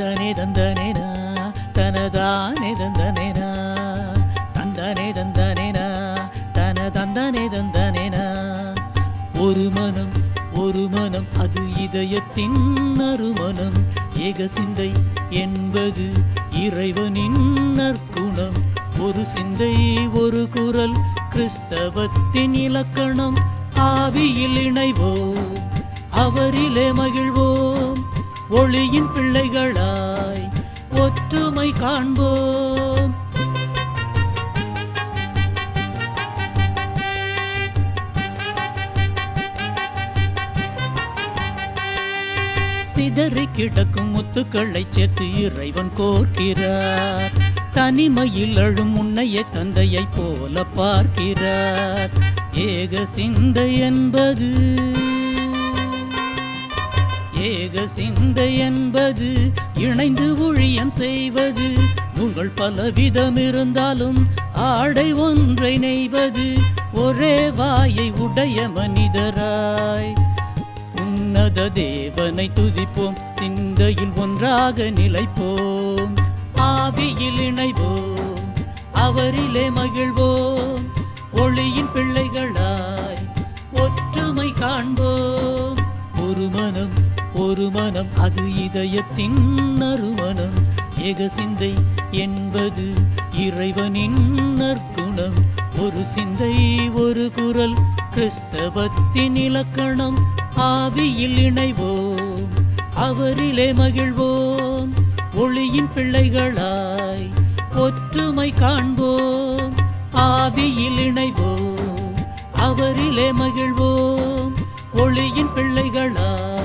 தந்தனே தந்தனேனா தனதானே தந்தனேனா தந்தனே தந்தனேனா தன தந்தனே தந்தனேனா ஒரு மனம் ஒரு மனம் அது இதயத்தின் நறுமணம். ஏக சிந்தை என்பது இறைவனின் நற்குணம். ஒரு சிந்தை ஒரு குரல் கிறிஸ்தவத்தின் இலக்கணம். ஆவியில் இணைவோ அவரிலே மகிழ்வோ ஒளியின் பிள்ளைகளாய் ஒற்றுமை காண்போம். சிதறி கிடக்கும் முத்துக்களை சேர்த்து இறைவன் கோர்க்கிறார். தனிமையில் அழும் உன்னைய தந்தையை போல பார்க்கிறார். ஏக சிந்தை என்பது ஏக சிந்தை என்பது இணைந்து ஊழியம் செய்வது. உங்கள் பலவிதம் இருந்தாலும் ஆடை ஒன்றை நெய்வது. ஒரே வாயை உடைய மனிதராய். உன்னத தேவனை துதிப்போம். சிந்தையில் ஒன்றாக நிலைப்போம். ஆவியில் இணைவோம். அவரிலே மகிழ்வோம். ஒளியின் பிள்ளைகளா ஒரு மனம் அது இதயத்தின் நறுமணம். ஏக சிந்தை என்பது இறைவனின் நற்குணம். ஒரு சிந்தை ஒரு குரல் கிறிஸ்தவத்தின் இலக்கணம். ஆவியில் இணைவோம் அவரிலே மகிழ்வோம். ஒளியின் பிள்ளைகளாய் ஒற்றுமை காண்போம். ஆவியில் இணைவோம் அவரிலே மகிழ்வோம். ஒளியின் பிள்ளைகளாய்